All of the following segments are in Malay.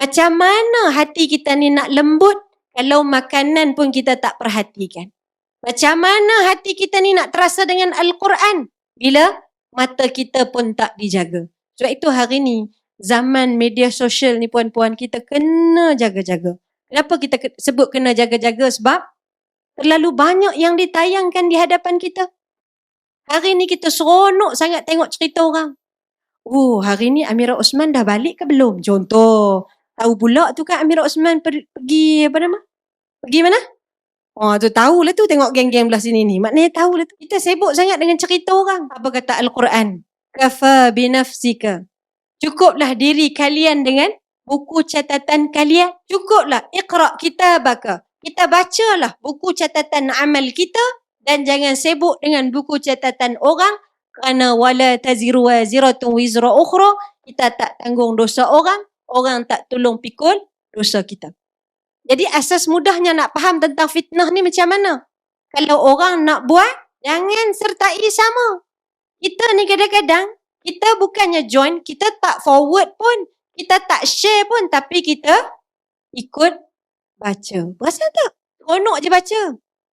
Macam mana hati kita ni nak lembut kalau makanan pun kita tak perhatikan? Macam mana hati kita ni nak terasa dengan Al-Quran bila mata kita pun tak dijaga? Sebab itu hari ni zaman media sosial ni puan-puan kita kena jaga-jaga. Kenapa kita sebut kena jaga-jaga? Sebab terlalu banyak yang ditayangkan di hadapan kita. Hari ni kita seronok sangat tengok cerita orang. Oh, hari ni Amira Osman dah balik ke belum? Contoh. Tahu pula tu kan Amira Osman per- pergi apa nama? Pergi mana? Oh, tu tahulah tu tengok geng-geng belah sini ni. Maknanya tahulah tu. Kita sibuk sangat dengan cerita orang. Apa kata Al-Quran? Kafa binafsika. Cukuplah diri kalian dengan buku catatan kalian. Cukuplah iqra kitabaka. Kita bacalah buku catatan amal kita dan jangan sibuk dengan buku catatan orang kerana wala taziru waziratun wizra ukhra. Kita tak tanggung dosa orang, orang tak tolong pikul dosa kita. Jadi asas mudahnya nak faham tentang fitnah ni macam mana? Kalau orang nak buat, jangan sertai sama. Kita ni kadang-kadang, kita bukannya join, kita tak forward pun, kita tak share pun, tapi kita ikut baca. Berasa tak? Seronok je baca.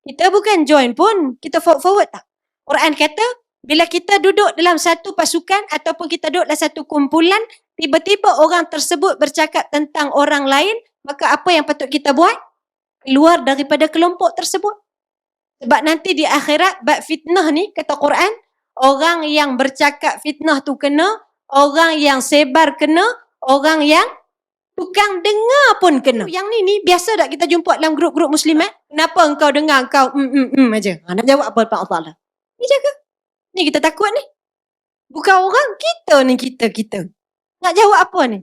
Kita bukan join pun, kita forward-forward tak? Quran kata, bila kita duduk dalam satu pasukan ataupun kita duduk dalam satu kumpulan, tiba-tiba orang tersebut bercakap tentang orang lain, maka apa yang patut kita buat? Keluar daripada kelompok tersebut. Sebab nanti di akhirat, bab fitnah ni, kata Quran, orang yang bercakap fitnah tu kena, orang yang sebar kena, orang yang tukang dengar pun kena. Yang ni ni biasa tak kita jumpa dalam grup-grup muslimat? Kenapa engkau dengar engkau mm mm mm aja. Ha, nak jawab apa Pak Allah? Ni jaga. Ni kita takut ni. Bukan orang, kita ni kita Nak jawab apa ni?